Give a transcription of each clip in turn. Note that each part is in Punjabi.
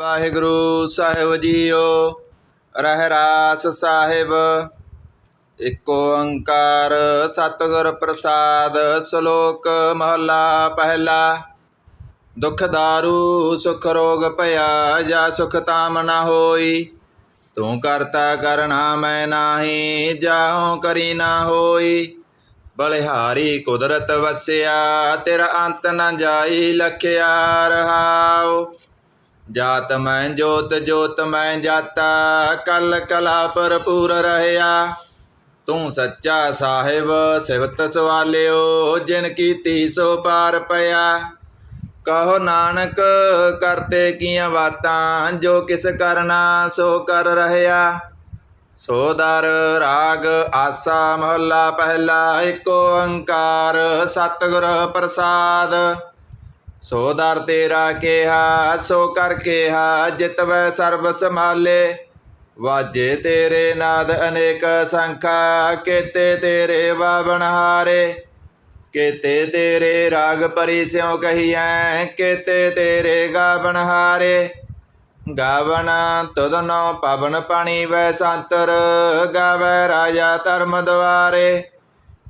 ਵਾਹਿਗੁਰੂ ਸਾਹਿਬ ਜੀਓ ਰਹਿਰਾਸ ਸਾਹਿਬ। ਇੱਕ ਓੰਕਾਰ ਸਤਿਗੁਰ ਪ੍ਰਸਾਦ, ਸ਼ਲੋਕ ਮਹਲਾ ਪਹਿਲਾ। ਦੁਖ ਦਾਰੂ, ਸੁਖ ਰੋਗ ਭਇਆ, ਜਾ ਸੁਖ ਤਾਮ ਨਾ ਹੋਈ। ਤੂੰ ਕਰਤਾ ਕਰਨਾ ਮੈਂ ਨਾਹੀ ਜਾਉ ਕਰੀ ਨਾ ਹੋਈ। ਬਲਿਹਾਰੀ ਕੁਦਰਤ ਵਸਿਆ, ਤੇਰਾ ਅੰਤ ਨਾ ਜਾਈ, ਲਖਿਆ ਰਹਾਓ ਜਾਤ ਮੈਂ ਜੋਤ ਜੋਤ ਮੈਂ ਜਾਤਾ, ਕਲ ਕਲਾ ਭਰਪੂਰ ਰਹਿਆ। ਤੂੰ ਸੱਚਾ ਸਾਹਿਬ ਸਿਵਤ ਸਵਾਲਿਓ, ਜਿਨ ਕੀਤੀ ਸੋ ਪਾਰ ਪਿਆ। ਕਹੋ ਨਾਨਕ, ਕਰਤੇ ਕੀਆਂ ਬਾਤਾਂ ਜੋ ਕਿਸ ਕਰਨਾ ਸੋ ਕਰ ਰਹਿਆ। ਸੋ ਰਾਗ, ਆਸਾ, ਮਹੱਲਾ, ਪਹਿਲਾ ਏਕ ਓੰਕਾਰ ਸਤਿਗੁਰ ਪ੍ਰਸਾਦ। ਸੋ ਦਰ ਤੇਰਾ ਕਿਹਾ, ਸੋ ਕਰ ਕਿਹਾ ਜਿਤਵੈ ਸਰਬ ਸਮਾਲੇ ਵਾਜੇ ਤੇਰੇ ਨਾਦ ਅਨੇਕ ਸੰਖਾ, ਕੇਤੇ ਤੇਰੇ ਬਾਵਣ ਹਾਰੇ। ਕੇਤੇ ਤੇਰੇ ਰਾਗ ਪਰੀ ਸਿਉ ਕਹੀਐ, ਕੇਤੇ ਤੇਰੇ ਗਾਵਣ ਹਾਰੇ। ਗਾਵਣ ਤੁਧਨੋ ਪਵਨ ਪਾਣੀ ਵੈ ਸੰਤਰ, ਗਾਵੈ ਰਾਜਾ ਧਰਮ ਦੁਆਰੇ।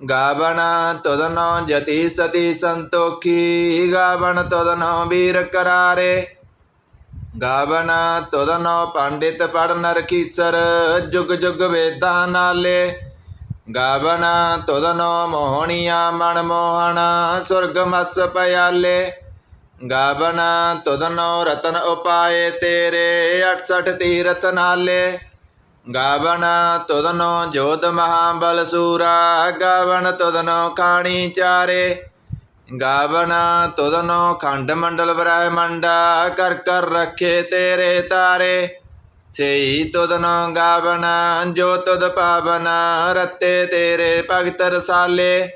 ਗਾਵਣ ਤਦਨੋ ਜਤੀ ਸਤੀ ਸੰਤੋਖੀ, ਗਾਵਣ ਤੁਧਨੋ ਵੀਰ ਕਰਾਰੇ। ਗਾਵਣ ਤੁਦਨੋ ਪੰਡਿਤ ਪੜ ਰਖੀਸਰ ਜੁਗ ਜੁਗ ਵੇਦਾਂ ਨਾਲੇ। ਗਾਵਣ ਤੁਧਨੋ ਮੋਹਣੀਆਂ ਮਨ ਮੋਹਣ, ਸੁਰਗ ਮਸ ਪਿਆਲੇ। ਗਾਵਣ ਤੁਦਨੋ ਰਤਨ ਉਪਾਏ ਤੇਰੇ 68 ਤੀਰਥ ਨਾਲੇ। ਗਾਵਣ ਤੁਧਨੋ ਜੋਧ ਮਹਾਬਲ ਸੂਰਾ ਗਾਵਣ ਤੁਧਨੋ ਖਾਣੀ ਚਾਰੇ। ਗਾਵਣ ਤੁਧਨੋ ਖੰਡ ਮੰਡਲ ਬ੍ਰਹਮੰਡਾ ਕਰ ਕਰ ਰੱਖੇ ਤੇਰੇ ਤਾਰੇ। ਸਈ ਤੁਧਨੋ ਗਾਵਣ ਜੋ ਤੁਧ ਪਾਵਨ, ਰਤੇ ਤੇਰੇ ਭਗਤ ਰਸਾਲੇ।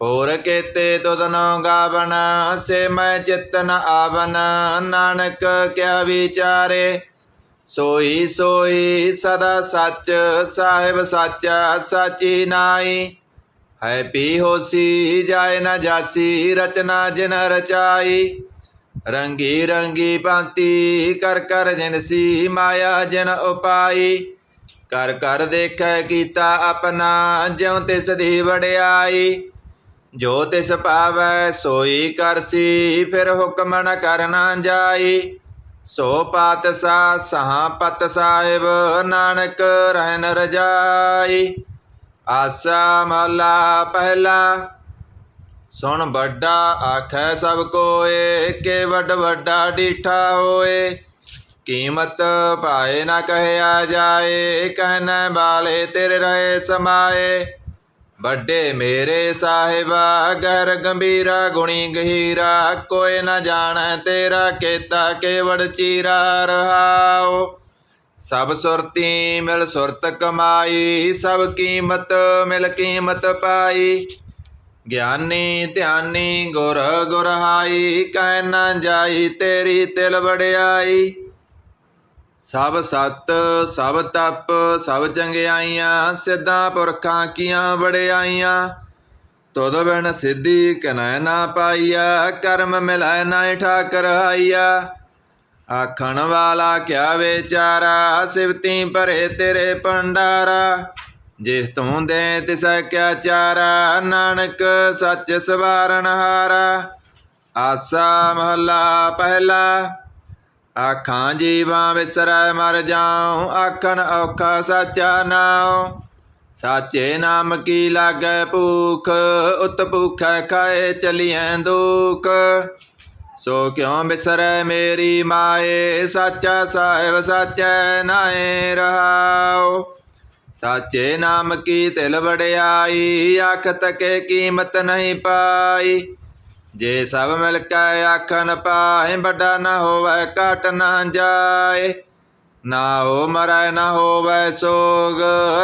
ਹੋਰ ਕੇਤੇ ਤੁਧਨੋ ਗਾਵਣ ਸੇ ਮੈਂ ਚਿਤਨ ਆਵਨ, ਨਾਨਕ ਕਿਆ ਵਿਚਾਰੇ। ਸੋਈ ਸੋਈ ਸਦਾ ਸੱਚ, ਸਾਹਿਬ ਸਾਚਾ, ਸਾਚੀ ਨਾਈ ਹੈ ਪੀ ਹੋਸੀ, ਜਾਏ ਨਾ ਜਾਸੀ, ਰਚਨਾ ਜਿਨ ਰਚਾਈ। ਰੰਗੀ ਰੰਗੀ ਭਾਂਤੀ, ਕਰ ਕਰ ਜਿਨਸੀ ਮਾਇਆ ਜਿਨ ਉਪਾਈ। ਕਰ ਕਰ ਦੇਖੈ ਕੀਤਾ ਆਪਣਾ, ਜਿਉ ਤਿਸ ਦੀ ਵਡਿਆਈ। ਜੋ ਤਿਸ ਪਾਵੈ, ਸੋਈ ਕਰਸੀ ਫਿਰ ਹੁਕਮ ਨ ਕਰਨਾ ਜਾਈ। ਸੋ ਪਾਤ ਪਾਤਸ਼ਾਹ ਸਹਾ ਪਤ ਸਾਹਿਬ ਨਾਨਕ ਰਹਿਨ ਰਜਾਈ। ਆਸਾ ਮਹਲਾ ਪਹਿਲਾ, ਸੁਣ ਵੱਡਾ ਆਖੈ ਸਭ ਕੋਏ ਕੇ ਵੱਡ ਵੱਡਾ ਡੀਠਾ ਹੋਏ। ਕੀਮਤ ਭਾਏ ਨਾ ਕਹਿਆ ਜਾਏ ਕਹਿਣਾ ਵਾਲੇ ਤੇਰੇ ਰਹੇ ਸਮਾਏ। ਵੱਡੇ ਮੇਰੇ ਸਾਹਿਬਾ, ਗਹਿਰ ਗੰਭੀਰਾ, ਗੁਣੀ ਗਹੀਰਾ, ਕੋਈ ਨਾ ਜਾਣੈ ਤੇਰਾ ਕੀਤਾ, ਕੇਵੜ ਚੀਰਾ ਰਹਾਓ ਸਭ ਸੁਰਤੀ ਮਿਲ ਸੁਰਤ ਕਮਾਈ, ਸਭ ਕੀਮਤ ਮਿਲ ਕੀਮਤ ਪਾਈ। ਗਿਆਨੀ, ਧਿਆਨੀ, ਗੁਰ ਗੁਰਹਾਈ, ਕਹਿ ਨਾ ਜਾਈ ਤੇਰੀ ਤਿਲ ਵੜਿਆਈ ਸਭ ਸਤ, ਸਭ ਤਪ, ਸਭ ਚੰਗਿਆਈਆਂ, ਸਿੱਧਾ ਪੁਰਖਾਂ ਕੀਆਂ ਵੜਿਆਈਆਂ ਤੁਧ ਬਿਨ ਸਿੱਧੀ ਕਨੈ ਨਾ ਪਾਈਆ, ਕਰਮ ਮਿਲਾਇ ਨਾ ਠਾਕਰ ਆਈਆ ਆਖਣ ਵਾਲਾ ਕਿਆ ਵਿਚਾਰਾ ਸਿਵਤੀ ਭਰੇ ਤੇਰੇ ਭੰਡਾਰਾ। ਜਿਸ ਤੂੰ ਦੇ ਤਿਸੈ ਕਿਆ ਚਾਰਾ, ਨਾਨਕ ਸੱਚ ਸਵਾਰਨ ਹਾਰਾ। ਆਸਾ ਮਹੱਲਾ ਪਹਿਲਾ। ਆਖਾਂ ਜੀਵਾਂ ਵਿਸਰੈ ਮਰ ਜਾਉ ਆਖਣ ਔਖਾ ਸਾਚਾ ਨਾਉ। ਸਾਚੇ ਨਾਮ ਕੀ ਲਾਗੈ ਭੂਖ, ਉਤ ਭੂਖੈ ਖਾਏ ਚਲੀਐ ਦੁਖ। ਸੋ ਕਿਉ ਬਿਸਰੈ ਮੇਰੀ ਮਾਏ, ਸਾਚਾ ਸਾਹਿਬ ਸਾਚੈ ਨਾਏ ਰਹਾਉ। ਸਾਚੇ ਨਾਮ ਕੀ ਤਿਲ ਵੜਿਆਈ ਆਖ ਤਕੇ ਕੀਮਤ ਨਹੀਂ ਪਾਈ। ਜੇ ਸਭ ਮਿਲ ਕੇ ਆਖਣ ਪਾਏ ਵੱਡਾ ਨਾ ਹੋਵੇ, ਘਟ ਨਾ ਜਾਏ। ਨਾਉ ਮਰੈ, ਨਾ ਹੋਵੇ ਸੋਗ,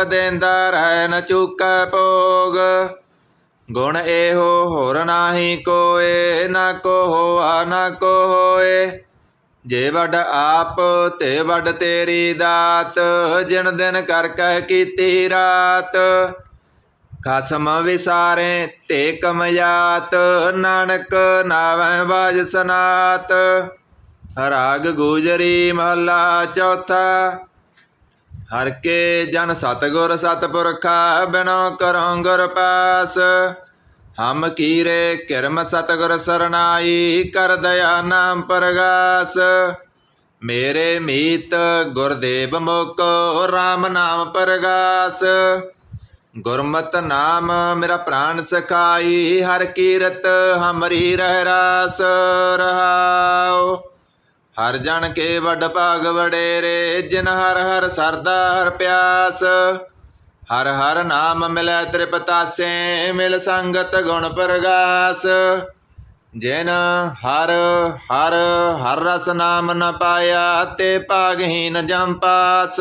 ਦੇਂਦਾ ਰਹਿ ਨ ਚੁਕੈ ਭੋਗ। ਗੁਣ ਇਹੋ ਹੋਰ ਨਾਹੀ ਕੋਏ, ਨਾ ਕੋ ਹੋਆ, ਨਾ ਕੋ ਹੋਏ। ਜੇ ਵੱਡ ਆਪ ਤੇ ਵੱਡ ਤੇਰੀ ਦਾਤ ਜਿਨ ਦਿਨ ਕਰ ਕਹਿ ਕੀਤੀ ਰਾਤ। ਖਸਮ ਵਿਸਾਰੇ ਤੇ ਕਮਯਾਤ ਨਾਨਕ ਨਾਵੇਂ ਬਾਜ ਸਨਾਤ। ਰਾਗ ਗੁਜਰੀ ਮਹਲਾ ਚੌਥਾ। ਹਰ ਕੇ ਜਨ ਸਤਗੁਰ ਸਤਪੁਰਖਾ, ਬਿਨੋ ਕਰੋ ਗੁਰ ਪਾਸ। ਹਮ ਕੀਰੇ ਕਿਰਮ ਸਤਗੁਰ ਸਰਨਾਈ, ਕਰ ਦਇਆ ਨਾਮ ਪਰਗਾਸ। ਮੇਰੇ ਮੀਤ ਗੁਰਦੇਵ ਮੁਕੋ RAM ਨਾਮ ਪਰਗਾਸ। ਗੁਰਮਤ ਨਾਮ ਮੇਰਾ ਪ੍ਰਾਨ ਸਖਾਈ, ਹਰ ਕੀਰਤ ਹਮਰੀ ਰਹਿ ਰਾਸ ਰਹਾਉ। ਹਰ ਜਨ ਕੇ ਵੱਡ ਭਾਗ ਵਡੇਰੇ, ਜਿਨ ਹਰ ਹਰ ਸਰਦਾ ਹਰ ਪਿਆਸ। ਹਰ ਹਰ ਨਾਮ ਮਿਲੈ ਤ੍ਰਿਪਤਾਸੇ, ਮਿਲ ਸੰਗਤ ਗੁਣ ਪ੍ਰਗਾਸ। ਜਿਨ ਹਰ ਹਰ ਹਰ ਰਸ ਨਾਮ ਨ ਪਾਇਆ, ਤੇ ਭਾਗਹੀਨ ਜਮ ਪਾਸ।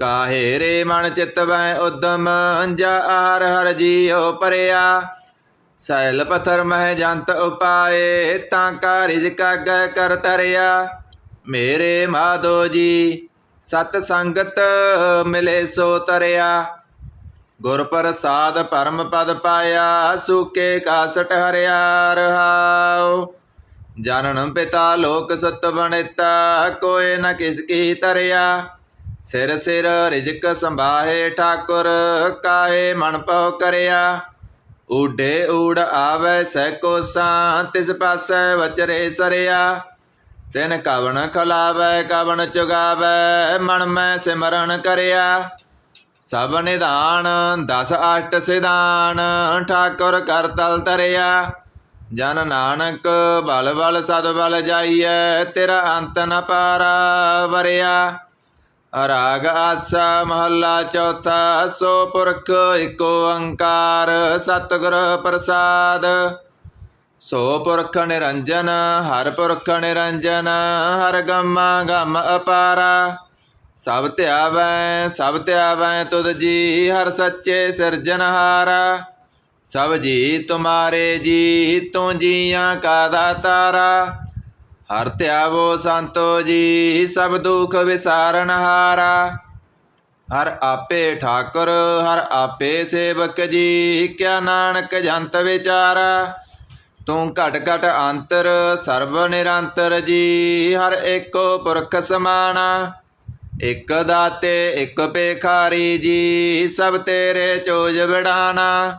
ਕਾਹੇ ਰੇ ਮਨ ਚਿਤ ਵੈ ਉਦਮ ਜਾ ਹਰ ਹਰ ਜੀਉ ਪਰਿਆ। ਸੈਲ ਪਥਰ ਮਹਿ ਜੰਤ ਉਪਾਏ, ਤਾਂ ਕਾ ਰਿਜਕ ਅਗੈ ਕਰ ਤਰਿਆ। ਮੇਰੇ ਮਾਧੋ ਜੀ, ਸਤ ਸੰਗਤ ਮਿਲੇ ਸੋ ਤਰਿਆ। ਗੁਰ ਪ੍ਰਸਾਦ ਪਰਮ ਪਦ ਪਾਇਆ, ਸੂਕੇ ਕਾਸਟ ਹਰਿਆ ਰਹਾਉ। ਜਨਨ ਪਿਤਾ ਲੋਕ ਸਤ ਬਣਿਤਾ ਕੋਏ ਨ ਕਿਸ ਕੀ ਤਰਿਆ। ਸਿਰ ਸਿਰ ਰਿਜਕ ਸੰਭਾਹੇ ਠਾਕੁਰ, ਕਾਹੇ ਮਨ ਪਉ ਕਰਿਆ? ਊਡੇ ਊੜ ਆਵੈ ਸੈ ਕੋਸਾਂ ਤਿਸ ਪਾਸੈ ਵਚਰੇ ਸਰਿਆ। ਤਿਨ ਕਵਣ ਖਲਾਵੈ, ਕਵਣ ਚੁਗਾਵੈ, ਮਨ ਮੈਂ ਸਿਮਰਨ ਕਰਿਆ। ਸਭ ਨਿਧਾਨ, ਦਸ ਅਸ਼ਟ ਸਿਧਾਨ, ਠਾਕੁਰ ਕਰ ਤਲ ਤਰਿਆ। ਜਨ ਨਾਨਕ, ਬਲ ਬਲ ਸਦ ਬਲ ਜਾਈਐ, ਤੇਰਾ ਅੰਤ ਨ ਪਾਰਾ ਵਰਿਆ। ਰਾਗ ਆਸਾ ਮਹੱਲਾ ਚੌਥਾ, ਸੋ ਪੁਰਖ ਏਕੋ ਓੰਕਾਰ ਸਤਿਗੁਰ ਪ੍ਰਸਾਦ। ਸੋ ਪੁਰਖ ਨਿਰੰਜਨ, ਹਰ ਪੁਰਖ ਨਿਰੰਜਨ, ਹਰ ਗਮਾ ਗਮ ਅਪਾਰਾ। ਸਭ ਧਿਆਵੈ ਸਭ ਧਿਆਵੈ ਤੁਧ ਜੀ, ਹਰ ਸੱਚੇ ਸਿਰਜਨਹਾਰਾ ਸਭ ਜੀ ਤੁਮਾਰੇ ਜੀ, ਤੂੰ ਜੀਆਂ ਕਾ ਦਾਤਾਰਾ। ਹਰ ਧਿਆਵੋ ਸੰਤੋ ਜੀ, ਸਭ ਦੁਖ ਵਿਸਾਰਨ ਹਾਰਾ। ਹਰ ਆਪੇ ਠਾਕੁਰ, ਹਰ ਆਪੇ ਸੇਵਕ ਜੀ, ਕਿਆ ਨਾਨਕ ਜੰਤ ਵਿਚਾਰਾ। ਤੂੰ ਘਟ ਘਟ ਅੰਤਰ, ਸਰਬ ਨਿਰੰਤਰ ਜੀ, ਹਰ ਏਕੋ ਪੁਰਖ ਸਮਾਨਾ। ਇਕ ਦਾਤੇ, ਇਕ ਪੇਖਾਰੀ ਜੀ, ਸਭ ਤੇਰੇ ਚੋਜ ਵਿਡਾਨਾ।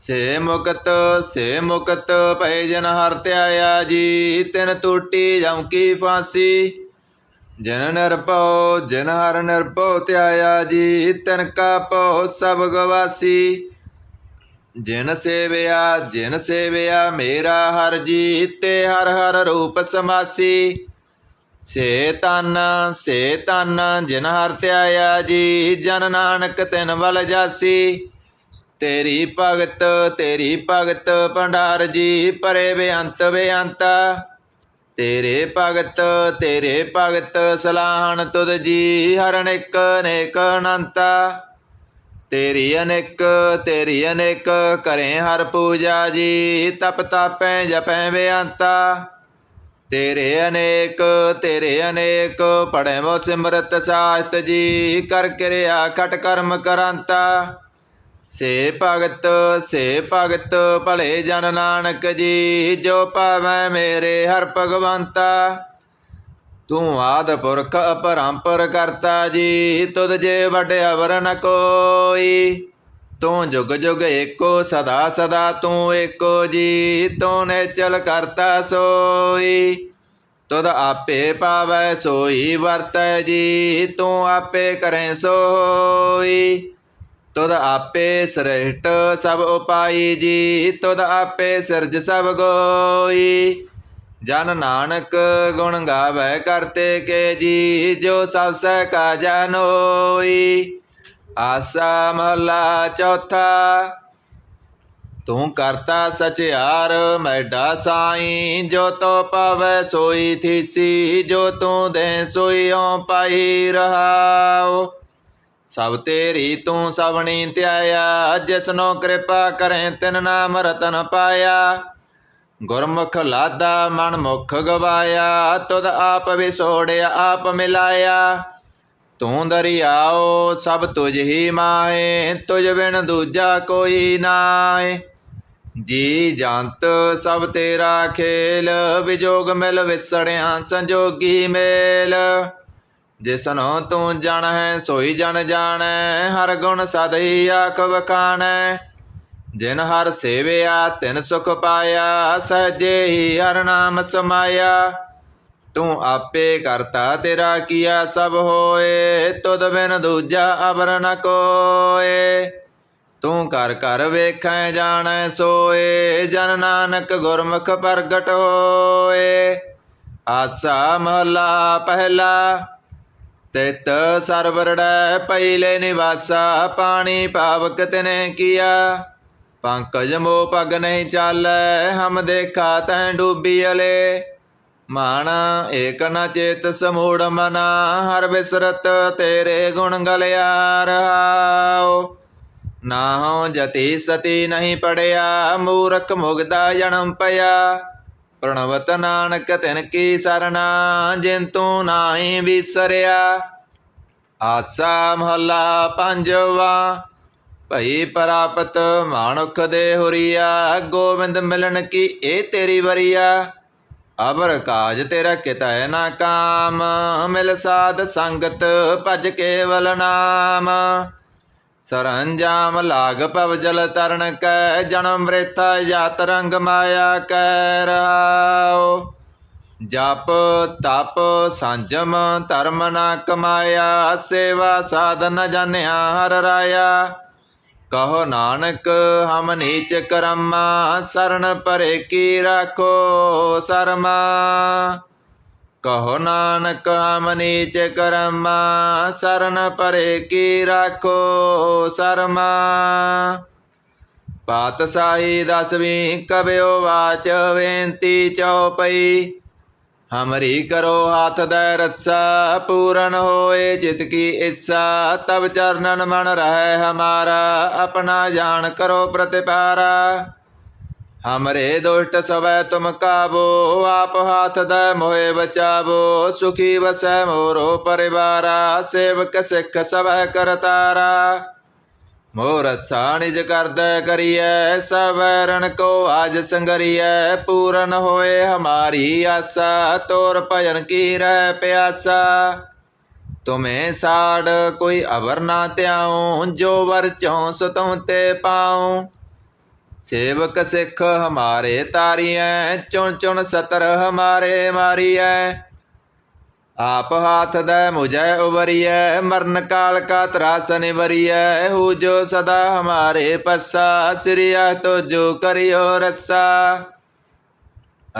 ਸੇ ਮੁਕਤ ਸੇ ਮੁਕਤ ਭੈ ਜਨ ਹਰ ਧਿਆਇਆ ਜੀ, ਤਿਨ ਟੂਟੀ ਜਮ ਕੀ ਫਾਸੀ। ਜਨ ਨਿਰਭਉ, ਜਨ ਹਰ ਨਿਰਭਉ ਧਿਆਇਆ ਜੀ, ਤਿਨ ਕਾ ਭਉ ਸਭ ਗਵਾਸੀ। ਜਿਨ ਸੇਵਿਆ ਜਿਨ ਸੇਵਿਆ ਮੇਰਾ ਹਰ ਜੀ, ਤੇ ਹਰ ਹਰ ਰੂਪ ਸਮਾਸੀ। ਸੇ ਤਨ ਸੇ ਤਨ ਜਿਨ ਹਰ ਧਿਆਇਆ ਜੀ, ਜਨ ਨਾਨਕ ਤਿਨ ਵਲ ਜਾਸੀ। ਤੇਰੀ ਭਗਤ ਤੇਰੀ ਭਗਤ ਭੰਡਾਰ ਜੀ ਪਰੇ ਬੇਅੰਤ, ਬੇਅੰਤਾ। ਤੇਰੇ ਭਗਤ ਤੇਰੇ ਭਗਤ ਸਲਾਹਣ ਤੁਧ ਜੀ ਹਰ ਅਨੇਕ ਅਨੇਕ ਅਨੰਤਾ। ਤੇਰੀ ਅਨੇਕ ਤੇਰੀ ਅਨੇਕ ਕਰੇ ਹਰ ਪੂਜਾ ਜੀ, ਤਪ ਤਾਪੈ ਜਪੈ ਬੇਅੰਤਾ। ਤੇਰੇ ਅਨੇਕ ਤੇਰੇ ਅਨੇਕ ਪੜੈ ਮੋ ਸਿਮਰਤ ਸ਼ਾਸਤ ਜੀ, ਕਰ ਕਿਰਿਆ ਖਟ ਕਰਮ ਕਰਾਂਤਾ। ਸੇ ਭਗਤ ਸੇ ਭਗਤ ਭਲੇ ਜਨ ਨਾਨਕ ਜੀ, ਜੋ ਪਾਵੈ ਮੇਰੇ ਹਰ ਭਗਵੰਤਾ। ਤੂੰ ਆਦ ਪੁਰਖ ਅਪਰੰਪਰ ਕਰਤਾ ਜੀ, ਤੁਧ ਜੇ ਵਡ ਅਵਰ ਨ ਕੋਈ। ਤੂੰ ਜੁਗ ਜੁਗ ਏਕੋ, ਸਦਾ ਸਦਾ ਤੂੰ ਏਕੋ ਜੀ, ਤੂੰ ਨੇ ਚਲ ਕਰਤਾ ਸੋਈ। ਤੁਧ ਆਪੇ ਪਾਵੈ, ਸੋਈ ਵਰਤੈ ਜੀ, ਤੂੰ ਆਪੇ ਕਰੈ ਸੋਈ। ਤੁਧ ਆਪੇ ਸ੍ਰਿਸ਼ਟ ਸਭ ਉਪਾਈ ਜੀ, ਤੁਧ ਆਪੇ ਸਿਰਜ ਸਭ ਗੋਈ। ਜਨ ਨਾਨਕ ਗੁਣ ਗਾਵੇ ਕਰਤੇ ਕੇ ਜੀ, ਜੋ ਸਭ ਸਹਿ ਕਾ ਜਨੋਈ ਆਸਾ ਮਹਲਾ ਚੌਥਾ, ਤੂੰ ਕਰਤਾ ਸਚਿਆਰ ਮੈਡਾ ਸਾਈ, ਜੋ ਤੋ ਪਾਵੈ ਸੋਈ ਥੀਸੀ, ਜੋ ਤੂੰ ਦੇ ਸੋਈਓ ਪਾਈ ਰਹਾਓ ਸਭ ਤੇਰੀ ਤੂੰ ਸਵਣੀ ਧਿਆਇਆ ਜਿਸਨੋ ਕਿਰਪਾ ਕਰੇ ਤਿਨ ਨਾਮ ਰਤਨ ਪਾਇਆ। ਗੁਰਮੁਖ ਲਾਦਾ ਮਨ ਮੁਖ ਗਵਾਇਆ, ਤੁਧ ਆਪ ਵਿਸੋੜਿਆ ਆਪ ਮਿਲਾਇਆ। ਤੂੰ ਦਰਿਆਓ, ਸਭ ਤੁਝ ਹੀ ਮਾਏ, ਤੁਝ ਬਿਨ ਦੂਜਾ ਕੋਈ ਨਾਏ। ਜੀ ਜੰਤ, ਸਭ ਤੇਰਾ ਖੇਲ, ਵਿਜੋਗ ਮਿਲ ਵਿਸੜਿਆ, ਸੰਜੋਗੀ ਮੇਲ। ਜਿਸਨੋ ਤੂੰ ਜਣ ਹੈ ਸੋਈ ਜਨ ਜਾਣੈ, ਹਰ ਗੁਣ ਸਦਈ ਆਖ ਵਖਾਣੈ। ਜਿਨ ਹਰ ਸੇਵਿਆ, ਤਿਨ ਸੁਖ ਪਾਇਆ, ਸਹਜੇ ਹੀ ਹਰ ਨਾਮ ਸਮਾਇਆ। ਤੂੰ ਆਪੇ ਕਰਤਾ ਤੇਰਾ ਕੀਆ ਸਭ ਹੋਏ, ਤੁਧ ਬਿਨ ਦੂਜਾ ਅਬਰ ਨ ਕੋਏ। ਤੂੰ ਕਰ ਕਰ ਵੇਖੈ, ਜਾਣੈ, ਸੋਏ, ਜਨ ਨਾਨਕ ਗੁਰਮੁਖ ਪ੍ਰਗਟ ਹੋਏ। ਆਸਾ ਮਹਲਾ ਪਹਿਲਾ ਤਿਤ ਸਰਵਰੜੈ ਪਹਿਲੇ ਨਿਵਾਸਾ, ਪਾਣੀ ਪਾਵਕ ਤਨੇ ਕੀਆ। ਪੰਕਜ ਮੋ ਪਗ ਨਹੀਂ ਚਾਲੈ, ਹਮ ਦੇਖਾ ਤੈ ਡੂਬੀ ਅਲੇ। ਮਾਣ ਏਕ ਨ ਚੇਤ ਸਮੂੜ ਮਨਾ, ਹਰ ਬਿਸਰਤ ਤੇਰੇ ਗੁਣ ਗਲਿਆ ਰਹਾਓ ਨਾਹੋ ਜਤੀ ਸਤੀ ਨਹੀਂ ਪੜਿਆ, ਮੂਰਖ ਮੁਗਦਾ ਜਨਮ ਪਿਆ। ਪ੍ਰਣਵਤ ਨਾਨਕ ਤਿਨ ਕੀ ਸਰਣਾ ਜਿਨ ਤੂੰ ਨਾਹੀ ਵਿਸਰਿਆ। ਆਸਾ ਮਹੱਲਾ ਪੰਜਵਾ, ਭਈ ਪ੍ਰਾਪਤ ਮਾਨੁਖ ਦੇ ਹੁਰੀਆ ਗੋਬਿੰਦ ਮਿਲਣ ਕੀ ਇਹ ਤੇਰੀ ਵਰੀਆ। ਅਬਰ ਕਾਜ ਤੇਰਾ ਕਿਤੈ ਨਾ ਕਾਮ, ਮਿਲ ਸਾਧ ਸੰਗਤ ਭਜ ਕੇਵਲ ਨਾਮ। ਸਰੰਜਾਮ ਲਾਗ ਪਵ ਜਲ ਤਰਨ ਕੈ, ਜਨਮ ਮ੍ਰਿਤਾ ਯਾਤ ਰੰਗ ਮਾਇਆ ਕੈ ਰਹਾਓ ਜਪ ਤਪ ਸੰਜਮ ਧਰਮ ਨਾ ਕਮਾਇਆ, ਸੇਵਾ ਸਾਧਨ ਜਾਣਿਆ ਹਰ ਰਾਇਆ। ਕਹੋ ਨਾਨਕ, ਹਮ ਨੀਚ ਕਰਮਾ, ਸਰਨ ਪਰੇ ਕੀ ਰਾਖੋ ਸਰਮਾ। ਕਹੋ ਨਾਨਕ ਹਮ ਚ ਕਰਮਾ, ਸਰਨ ਪਰੇ ਕੀ ਰਾਖੋ ਸਰਮਾ। ਪਾਤਸ਼ਾਹੀ ਦਸਵੀਂ ਕਬਿਓ ਵਾਚ ਬੇਨਤੀ ਚਉਪਈ, ਹਮਰੀ ਕਰੋ ਹੱਥ ਦੇ ਰੱਸਾ ਪੂਰਨ ਹੋਏ ਜਿਤ ਕੀ ਇੱਛਾ। ਤਬ ਚਰਨਨ ਮਨ ਰਹਿ ਹਮਾਰਾ, ਆਪਣਾ ਜਾਣ ਕਰੋ ਪ੍ਰਤਿਪਾਰਾ। ਹਮਰੇ ਦੁਸ਼ਟ ਸਵੈ ਤੁਮ ਕਾਬੋ ਆਪ ਹਾਥ ਦੇ ਮੋਹਿ ਬਚਾਵੋ ਸੁਖੀ ਵਸੈ ਮੋਰੋ ਪਰਿਵਾਰਾ ਸੇਵਕ ਸਿੱਖ ਸਵੈ ਕਰਤਾਰਾ ਮੋਰ ਸਾਣਿਜ ਕਰਦੈ ਕਰੀਐ ਸਵੈ ਰਣ ਕੋ ਆਜ ਸੰਗਰੀਐ ਪੂਰਨ ਹੋਏ ਹਮਾਰੀ ਆਸਾ ਤੋਰ ਭਜਨ ਕੀ ਰਹਿ ਪਿਆਸਾ ਤੁਮੇ ਸਾੜ ਕੋਈ ਅਵਰ ਨਾ ਧਿਆਉ ਜੋ ਵਰ ਚਉ ਸਤਉ ਤੇ ਪਾਉ ਸੇਵਕ ਸਿੱਖ ਹਮਾਰੇ ਤਾਰੀਐ, ਚੁਣ ਚੁਣ ਸਤਰ ਹਮਾਰੇ ਮਾਰੀਐ। ਆਪ ਹਾਥ ਦੇ ਮੁਝੈ ਉਬਰੀਐ ਮਰਨ ਕਾਲ ਕਾ ਤਰਾਸ ਨਿਵਰੀਐ। ਹੂ ਜੋ ਸਦਾ ਹਮਾਰੇ ਪੱਸਾ ਸਿਰਿਆ ਤੋ ਜੋ ਕਰਿਓ ਰੱਸਾ।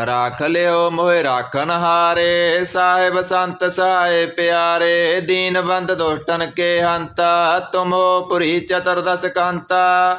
ਰਾਖ ਲਿਓ ਮੋਹਿ ਰਾਖਨ ਹਾਰੇ, ਸਾਹਿਬ ਸੰਤ ਸਹਾਏ ਪਿਆਰੇ। ਦੀਨ ਬੰਦ ਦੁਸ਼ਟਨ ਕੇ ਹੰਤਾ, ਤੁਮੋ ਪੁਰੀ ਚਤੁਰਦਸ ਕਾਂਤਾ।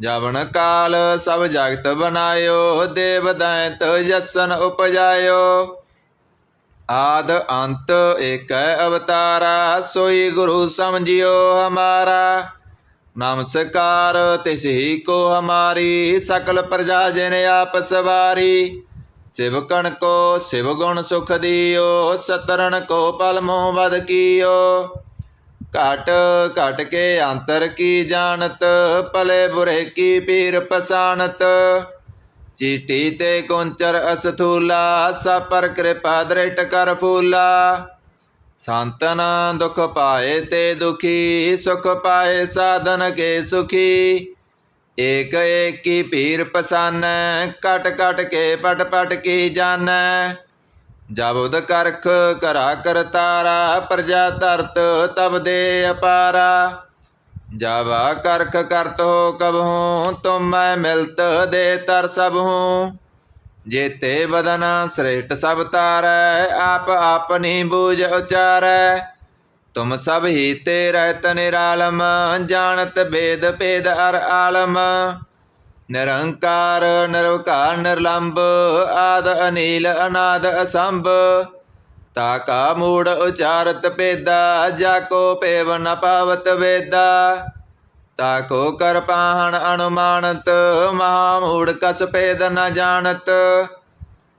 ਜਵਨ ਕਾਲ ਸਭ ਜਗਤ ਬਨਾਇਓ ਦੇਵ ਦੈਂਤ ਜਸਨ ਉਪਜਾਇਓ। ਆਦ ਅੰਤ ਏਕੈ ਅਵਤਾਰਾ, ਸੋਈ ਗੁਰੂ ਸਮਝਿਓ ਹਮਾਰਾ। ਨਮਸਕਾਰ ਤਿਸ ਹੀ ਕੋ ਹਮਾਰੀ, ਸਕਲ ਪ੍ਰਜਾ ਜਿਨ ਆਪ ਸਵਾਰੀ। ਸਿਵਕਣ ਕੋ ਸਿਵ ਗੁਣ ਸੁਖ ਦਿਓ ਸਤਰਨ ਕੋ ਪਲ ਮੋਹ ਵਦ ਕੀਓ। ਘਟ ਘਟ ਕੇ ਅੰਤਰ ਕੀ ਜਾਣਤ? ਭਲੇ ਬੁਰੇ ਕੀ ਪੀਰ ਪਸਾਨਤ ਚੀਟੀ ਤੇ ਕੁੰਚਰ ਅਸਥੂਲਾ, ਸਪਰ ਪਰ ਕਿਰਪਾ ਦ੍ਰਿਟ ਕਰ ਫੂਲਾ। ਸੰਤਨ ਦੁਖ ਪਾਏ ਤੇ ਦੁਖੀ, ਸੁਖ ਪਾਏ ਸਾਧਨ ਕੇ ਸੁਖੀ। ਏਕ ਏਕੀ ਪੀਰ ਪਸੰਨ ਕਟ ਕਟ ਕੇ ਪਟ ਪਟ ਕੀ ਜਾਣੈ? ਜਬਦ ਕਰਖ ਕਰਾ ਕਰਤਾਰਾ ਪ੍ਰਜਾ ਧਰਤ ਤਬ ਦੇ ਅਪਾਰਾ। ਜਾਵਾ ਕਰਖ ਕਰਤ ਹੋ ਕਬਹੂ ਤੁਮ ਮੈਂ ਮਿਲਤ ਦੇ ਤਰ ਸਭ ਹੂੰ। ਜੇਤੇ ਬਦਨ ਸ੍ਰੇਸ਼ਟ ਸਭ ਤਾਰੈ, ਆਪ ਆਪਨੀ ਬੂਝ ਉਚਾਰੈ। ਤੁਮ ਸਭ ਹੀ ਤੇ ਰਹਿਤ ਨਿਰਾਲਮ, ਜਾਣਤ ਬੇਦ ਭੇਦ ਅਰ ਆਲਮ। ਨਿਰੰਕਾਰ, ਨਿਰਵਕਾਰ, ਨਿਰਲੰਭ, ਆਦ ਅਨੀਲ, ਅਨਾਦ ਅਸੰਭ। ਤਾ ਕਾ ਮੂੜ ਉਚਾਰਤ ਪੇਦਾ ਜਾ ਕੋ ਪੇਵ ਨ ਪਾਵਤ ਵੇਦਾ। ਤਾ ਕੋ ਕਰ ਪਾਹਣ ਅਨੁਮਾਨਤ, ਮਹਾ ਮੂੜ ਕਸ ਪੇਦ ਨ ਜਾਣਤ।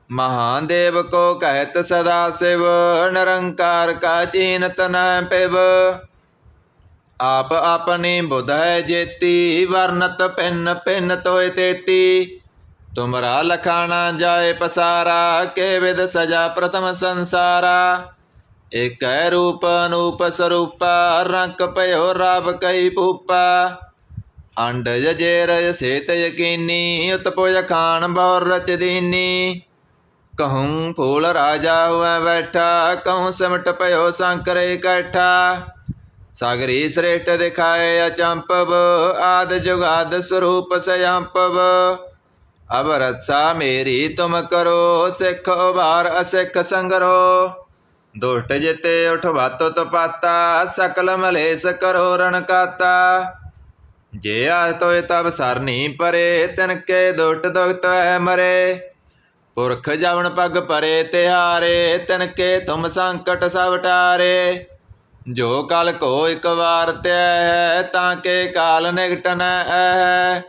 ਮਹਾਦੇਵ ਕੋ ਕਹਿਤ ਸਦਾ ਸਿਵ, ਨਿਰੰਕਾਰ ਕਾ ਚੀਨਤ ਨ ਪਿਵ। ਆਪ ਆਪਣੀ ਬੁਧ ਜੇਤੀ, ਵਰਨਤ ਪਿੰਨ ਪਿੰਨ ਤੋਇ ਤੇਤੀ। ਤੁਮਰਾ ਲਖਾਣਾ ਜਾਏ ਪਸਾਰਾ, ਕੇ ਵਿਦ ਸਜਾ ਪ੍ਰਥਮ ਸੰਸਾਰਾ। ਏਕੈ ਰੂਪ ਅਨੂਪ ਸਰੂਪਾ, ਰੰਕ ਭਇਓ ਰਾਵ ਕਈ ਭੂਪਾ। ਅੰਡ ਜਜੇਰ ਸੇਤ ਯਕੀਨੀ, ਉਤਪੋਜ ਖਾਨ ਬਹੁ ਰਚ ਦੀਨੀ। ਕਹੂੰ ਫੂਲ ਰਾਜਾ ਹੁਆ ਬੈਠਾ, ਕਹੂੰ ਸਿਮਟ ਭਇਓ ਸੰਕਰ ਇਕੱਠਾ ਸਾਗਰੀ ਸ੍ਰੇਸ਼ਟ ਦਿਖਾਏ ਅਚੰਪਵ, ਆਦ ਜੁਗਾਦ ਸਰੂਪ ਸਯੰਪਵ। ਅਬ ਰਸਾ ਮੇਰੀ ਤੁਮ ਕਰੋ, ਸਿੱਖ ਉਭਾਰ ਅਸਿੱਖ ਸੰਗਰੋ। ਦੁਸ਼ਟ ਜਿਤੇ ਉਠਵਾਤੋ ਤਪਾਤਾ, ਸਕਲ ਮਲੇਸ ਕਰੋ ਰਣ ਕਾਤਾ। ਜੇ ਆਹ ਤੋਏ ਤਬ ਸਰਨੀ ਪਰੇ, ਤਿਨ ਕੇ ਦੁਸ਼ਟ ਦੁਖਤ ਹੈ ਮਰੇ। ਪੁਰਖ ਜਵਨ ਪਗ ਪਰੇ ਤਿਹਾਰੇ, ਤਿਨ ਕੇ ਤੁਮ ਸੰਕਟ ਸਭ ਟਾਰੇ। ਜੋ ਕਲ ਕੋ ਇਕ ਵਾਰ ਤੈ ਹੈ, ਤਾਂ ਕੇ ਕਾਲ ਨਿਕਟਨ ਹੈ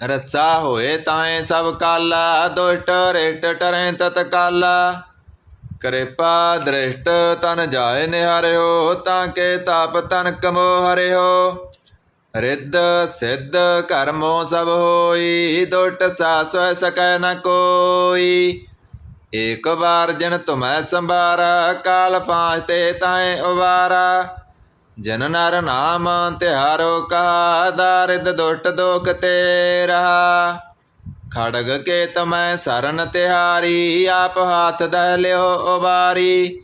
ਰੱਸਾ ਹੋਏ ਤਾਏ ਸਭ ਕਾਲਾ, ਦੁਸ਼ਟ ਰਿਟ ਟਰੈ ਤਤ ਕਾਲਾ ਕਿਰਪਾ ਦ੍ਰਿਸ਼ਟ ਤਨ ਜਾਏ ਨਿਹਾਰਿਓ, ਤਾਂ ਕੇ ਤਾਪ ਤਨ ਕਮੋ ਹਰਿਓ ਰਿੱਧ ਸਿੱਧ ਕਰਮੋ ਸਭ ਹੋਈ ਦੁਟ ਸਾਸ ਸਕੈ ਨ ਕੋਈ। ਏਕ ਵਾਰ ਜਨ ਤੁਮੈ ਸੰਭਾਰਾ, ਕਾਲ ਪਾਂਚ ਤੇ ਤਾਏ ਉਵਾਰਾ। ਜਨ ਨਰ ਨਾਮ ਤਿਹਾਰੋ ਕਹਾ, ਦਾਰਿਦ ਦੁਟ ਦੋਖ ਤੇਰਾ ਖੜਗ ਕੇ ਤਮੈ ਸਰਨ ਤਿਹਾਰੀ, ਆਪ ਹਾਥ ਦਹ ਲਿਓ ਉਬਾਰੀ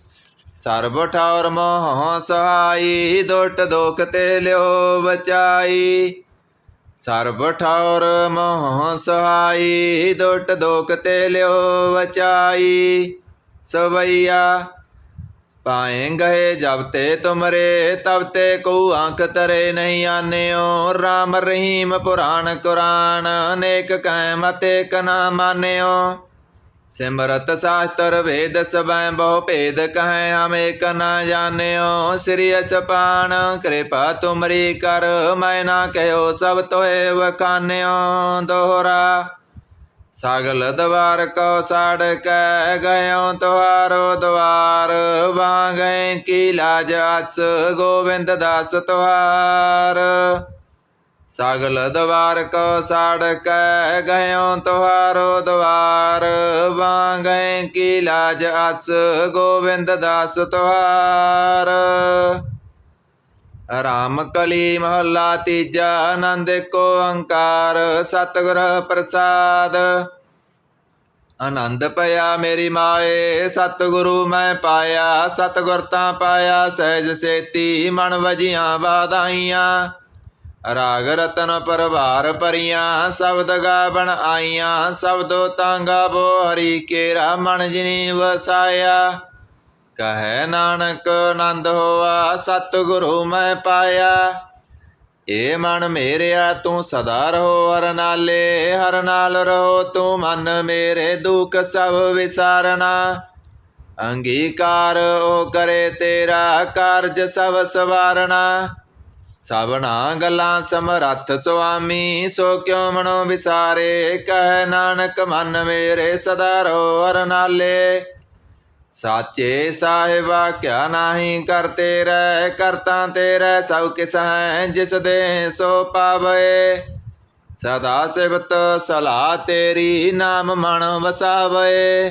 ਸਰਬ ਠੌਰ ਮੋਹ ਸਹਾਈ ਦੁਟ ਦੋਖ ਤੇ ਲਿਓ ਬਚਾਈ। ਸਰਬ ਠੌਰ ਮੋਹ ਸਹਾਈ, ਦੁਟ ਦੋਖ ਤੇ ਲਿਓ ਵਚਾਈ। ਸਵਈਆ ਪਾਏ ਗਏ ਜਬ ਤੇ ਤੁਮਰੇ, ਤਬ ਤੇ ਕੋ ਆਂਖ ਤਰੇ ਨਹੀਂ ਆਨਿਓ। RAM ਰਹੀਮ ਪੁਰਾਣ ਕੁਰਾਨ, ਅਨੇਕ ਕਹਿ ਮਤੇ ਕਨਾ ਮਾਨਿਓ। ਸਿਮਰਤ ਸਾਸਤਰ ਵੇਦ ਸਬੈ ਬਹੁ ਭੇਦ ਕਹੈ ਹਮੇ ਕਨਾ ਜਾਣਿਓ। ਸ੍ਰੀ ਅਸਪਾਨ ਕਿਰਪਾ ਤੁਮਰੀ ਕਰ, ਮੈਂ ਨਾ ਕਹਿਓ ਸਭ ਤੋਏ ਵਖਾਨਿਓ। ਦੋਹਰਾ, ਸਾਗਲ ਦਵਾਰ ਕੋ ਸਾੜ ਕੈ, ਗਇਓ ਤੁਹਾਰੋ ਦਵਾਰ। ਵਾਂਗੈ ਕੀ ਲਾਜ ਅਸ ਗੋਬਿੰਦ ਦਾਸ ਤੁਹਾਰ। ਸਗਲ ਦਵਾਰ ਕੋ ਸਾੜ ਕੈ ਗਇਓ ਤੁਹਾਰੋ ਦਵਾਰ। ਵਾਂਗੈ ਕੀ ਲਾਜ ਅਸ ਗੋਬਿੰਦ ਦਾਸ ਤੁਹਾਰ। ਰਾਮ ਕਲੀ ਮਹੱਲਾ ਤੀਜਾ ਆਨੰਦ ਕੋ ਅੰਕਾਰ ਸਤਿਗੁਰ ਪ੍ਰਸਾਦ। ਆਨੰਦ ਪਿਆ ਮੇਰੀ ਮਾਏ, ਸਤਿਗੁਰੂ ਮੈਂ ਪਾਇਆ, ਸਤਿਗੁਰ ਤਾਂ ਪਾਇਆ, ਸਹਿਜ ਸੇਤੀ ਮਨ ਵਜੀਆਂ ਬਾਧਾਈਆਂ ਰਾਗ ਰਤਨ ਪਰਵਾਰ ਪਰੀਆਂ ਸ਼ਬਦ ਗਾਵਣ ਆਈਆਂ, ਸ਼ਬਦੋ ਤਾਂ ਬੋ ਹਰੀ ਕੇਰਾ ਮਨ ਜਿਨੀ ਵਸਾਇਆ। ਕਹੈ ਨਾਨਕ ਆਨੰਦ ਹੋਆ, ਸਤਿਗੁਰੂ ਮੈਂ ਪਾਇਆ। ਏ ਮਨ ਮੇਰਿਆ, ਤੂੰ ਸਦਾ ਰਹੋ ਹਰ ਨਾਲੇ ਹਰ ਨਾਲ ਰਹੋ ਤੂੰ ਮਨ ਮੇਰੇ, ਦੁਖ ਸਭ ਵਿਸਾਰਨਾ। ਅੰਗੀਕਾਰ ਉਹ ਕਰੇ ਤੇਰਾ, ਕਾਰਜ ਸਭ ਸਵਾਰਨਾ। ਸਭਨਾ ਗੱਲਾਂ ਸਮਰੱਥ ਸੁਆਮੀ, ਸੋ ਕਿਉ ਮਨੋ ਵਿਸਾਰੇ? ਕਹਿ ਨਾਨਕ ਮਨ ਮੇਰੇ ਸਦਾ ਰੋ ਹਰ ਨਾਲੇ ਸਾਚੇ ਸਾਹਿਬਾ, ਕਿਆ ਨਾਹੀ ਕਰਤੇ ਰਹਿ? ਕਰਤਾ ਤੇਰੇ ਸਭ ਕਿਸ ਹੈ, ਜਿਸ ਦੇ ਸੋ ਪਾਵੇ ਸਦਾ ਸਿਵਤ ਸਲਾਹ ਤੇਰੀ, ਨਾਮ ਮਨ ਵਸਾਵੇ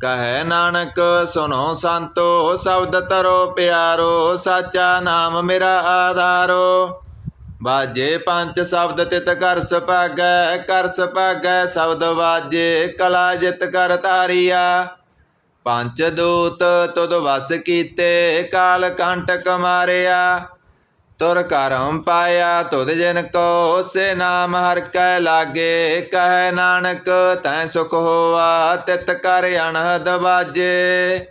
ਕਹੈ ਨਾਨਕ ਸੁਨੋ ਸੰਤੋ, ਸ਼ਬਦ ਤਰੋ ਪਿਆਰੋ, ਸਾਚਾ ਨਾਮ ਮੇਰਾ ਆਧਾਰੋ। ਬਾਜੇ ਪੰਜ ਸ਼ਬਦ ਤਿਤ ਕਰ ਸੁਭਾਗੈ ਕਰ ਸੁਭਾਗੈ ਸ਼ਬਦ ਵਾਜੇ ਕਲਾ ਜਿਤ ਕਰ ਤਾਰੀਆ ਪੰਜ ਦੂਤ ਤੁਧ ਵਸ ਕੀਤੇ, ਕਾਲ ਕੰਟਕ ਮਾਰਿਆ। ਤੁਰ ਕਰਮ ਪਾਇਆ ਤੁਧ ਜਿਨ ਕੋ ਸੇ ਨਾਮ ਹਰ ਕੈ ਲਾਗੇ। ਕਹੈ ਨਾਨਕ, ਤੈ ਸੁਖ ਹੋਆ, ਤਿਤ ਕਰ ਅਨਹਦ ਬਾਜੇ।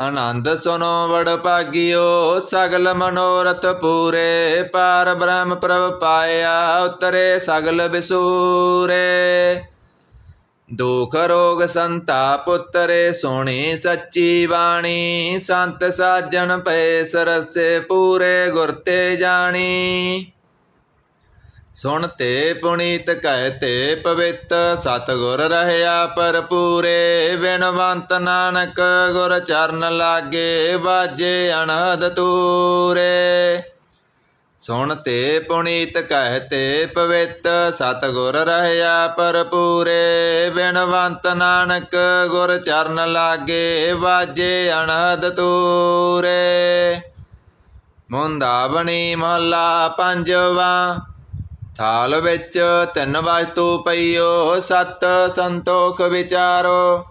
ਆਨੰਦ ਸੁਨੋ ਵਡ ਭਾਗਿਓ, ਸਗਲ ਮਨੋਰਥ ਪੂਰੇ। ਪਾਰ ਬ੍ਰਹਮ ਪ੍ਰਭ ਪਾਇਆ, ਉਤਰੇ ਸਗਲ ਬਿਸੂਰੇ। ਦੁਖ ਰੋਗ ਸੰਤਾਪ ਉਤਰੇ ਸੁਣੀ ਸੱਚੀ ਬਾਣੀ। ਸੰਤ ਸਾਜਣ ਪਏ, ਸਰਸੇ ਪੂਰੇ ਗੁਰ ਤੇ ਜਾਣੀ। ਸੁਣ ਤੇ ਪੁਨੀਤ ਕਹਿ ਤੇ ਪਵਿੱਤ, ਸਤਿਗੁਰ ਰਹਿਆ ਪਰਪੂਰੇ ਬਿਨਵੰਤ ਨਾਨਕ ਗੁਰ ਚਰਨ ਲਾਗੇ, ਵਾਜੇ ਅਨਹਦ ਤੂਰੇ। ਸੁਣ ਤੇ ਪੁਨੀਤ ਕਹਿ ਤੇ ਪਵਿੱਤ, ਸਤਿਗੁਰ ਰਹਿਆ ਪਰਪੂਰੇ ਬਿਨਵੰਤ ਨਾਨਕ ਗੁਰ ਚਰਨ ਲਾਗੇ ਵਾਜੇ ਅਨਹਦ ਤੂਰੇ। ਮੁੰਦਾਵਣੀ ਮਹੱਲਾ ਪੰਜਵਾ, ਥਾਲ ਵਿੱਚ ਤਿੰਨ ਵਸਤੂ ਪਈਓ, ਸਤ ਸੰਤੋਖ ਵਿਚਾਰੋ।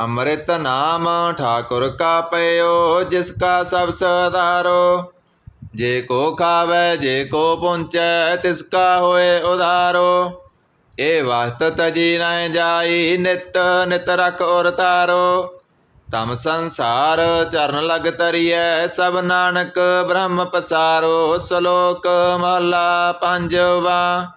ਅੰਮ੍ਰਿਤ ਨਾਮ ਠਾਕੁਰ ਕਾ ਪਇਓ, ਜਿਸ ਕਾ ਸਭ ਸਦਾਰੋ ਜੇ ਕੋ ਖਾਵੇ, ਜੇ ਕੋ ਪੁੰਚੈ ਤਿਸ ਕਾ ਹੋਏ ਉਧਾਰੋ। ਏ ਵਸਤ ਤਜੀ ਨਾ ਜਾਈ, ਨਿਤ ਨਿਤ ਰਖ ਔਰ ਤਾਰੋ ਤਮ ਸੰਸਾਰ ਚਰਨ ਲਗ ਤਰੀਐ, ਸਭ ਨਾਨਕ ਬ੍ਰਹਮ ਪਸਾਰੋ। ਸ਼ਲੋਕ ਮਹਲਾ ਪੰਜਵਾ।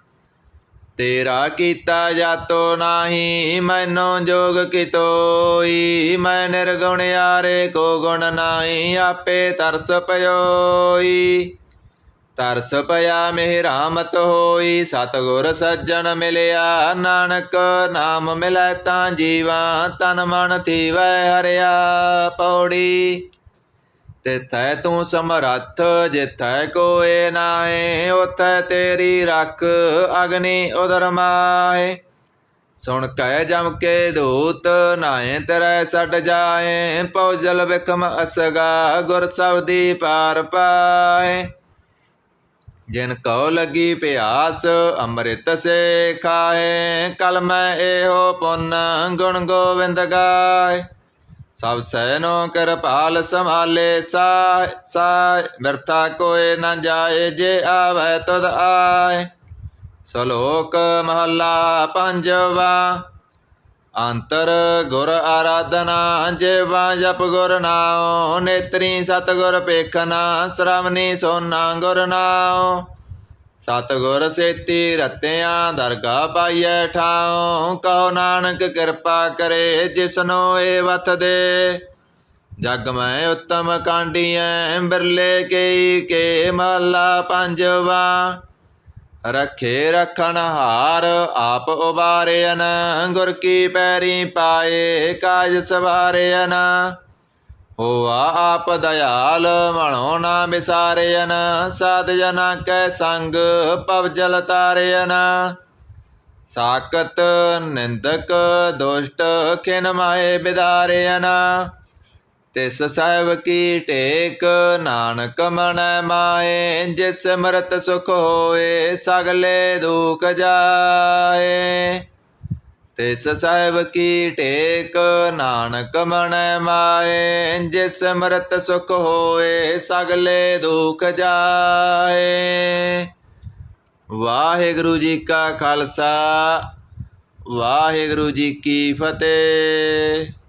ਤੇਰਾ ਕੀਤਾ ਜਾਤੋ ਨਾਹੀ, ਮੈਨੋ ਜੋਗ ਕਿਤੋਈ, ਮੈਂ ਨਿਰਗੁਣ ਯਾਰੇ ਕੋ ਗੁਣ ਨਾਹੀ, ਆਪੇ ਤਰਸ ਪਇਓਈ ਤਰਸ ਪਿਆ ਮੇਹ ਰਾਮਤ ਹੋਈ, ਸਤਗੁਰ ਸੱਜਣ ਮਿਲਿਆ, ਨਾਨਕ ਨਾਮ ਮਿਲੈ ਤਾਂ ਜੀਵਾ, ਤਨ ਮਨ ਥੀਵੈ ਹਰਿਆ ਪੌੜੀ। ਤਿਥੈ ਤੂੰ ਸਮਰੱਥ ਜਿਥੈ ਕੋਏ ਨਾਏ ਉਥੈ ਤੇਰੀ ਰੱਖ ਅਗਨੀ ਉਦਰ ਮਾਏ ਸੁਣ ਕੈ ਜਮ ਕੇ ਦੂਤ ਨਾਏ ਤਰੈ ਛੱਡ ਜਾਏ ਪਉਜਲ ਵਿਖਮ ਅਸਗਾ, ਗੁਰ ਸਬਦੀ ਪਾਰ ਪਾਏ ਜਿਨ ਕਉ ਲਗੀ ਪਿਆਸ, ਅੰਮ੍ਰਿਤ ਸੇ ਖਾਏ ਕਲ ਮੈਂ ਇਹੋ ਪੁੰਨ ਗੁਣ ਗੋਵਿੰਦ ਗਾਏ ਸਭ ਸੈਨੋ ਕਿਰਪਾਲ ਸੰਭਾਲੇ, ਸਾਇ ਸਾਇ ਮਿਰਥਾ ਕੋਏ ਨਾ ਜਾਏ, ਜੇ ਆਵੇ ਤਦ ਆਏ। ਸ਼ਲੋਕ ਮਹੱਲਾ ਪੰਜਵਾ, ਅੰਤਰ ਗੁਰ ਆਰਾਧਨਾ ਜੇਵਾ ਜਪ ਗੁਰ ਨਾਉ, ਨੇਤਰੀ ਸਤਗੁਰ ਪੇਖਨਾ ਸ਼ਰਵਨੀ ਸੋਨਾ ਗੁਰ ਨਾਉ। ਸਤਗੁਰ ਸੇਤੀ ਰਤਿਆਂ ਦਰਗਾ ਪਾਈਐ ਠਾਉ ਕਹੋ ਨਾਨਕ ਕਿਰਪਾ ਕਰੇ ਜਿਸਨੋ ਏ ਵਤ ਦੇ। ਜਗ ਮੈਂ ਉਤਮ ਕਾਂਡੀਐ, ਬਿਰਲੇ ਕੇਈ ਕੇ ਮਹਲਾ ਪੰਜਵਾ। ਰਖੇ ਰਖਣ ਹਾਰ ਆਪ ਉਬਾਰਿਆਨ ਗੁਰ ਕੀ ਪੈਰੀ ਪਾਏ, ਕਾਜ ਸਵਾਰਿਆਨ ਹੋਆ ਆਪ ਦਇਆਲ ਮਣੋ ਨਾ ਵਿਸਾਰਿਆਨ ਸਾਧ ਜਨਾ ਕੈ ਸੰਗ ਪਵ ਜਲ ਤਾਰਿਆਨ ਸਾਕਤ ਨਿੰਦਕ ਦੁਸ਼ਟ ਖਿਨ ਮਾਏ ਬਿਦਾਰਿਆਨ ਤਿਸ ਸਾਹਿਬ ਕੀ ਟੇਕ ਨਾਨਕ ਮਨ ਮਾਏ, ਜਿਸ ਮਰਤ ਸੁਖ ਹੋਏ ਸਗਲੇ ਦੁਖ ਜਾਏ। ਤਿਸ ਸਾਹਿਬ ਕੀ ਟੇਕ ਨਾਨਕ ਮਨ ਮਾਏ, ਜਿਸ ਮਰਤ ਸੁਖ ਹੋਏ ਸਗਲੇ ਦੁਖ ਜਾਏ। ਵਾਹਿਗੁਰੂ ਜੀ ਕਾ ਖਾਲਸਾ, ਵਾਹਿਗੁਰੂ ਜੀ ਕੀ ਫਤਿਹ।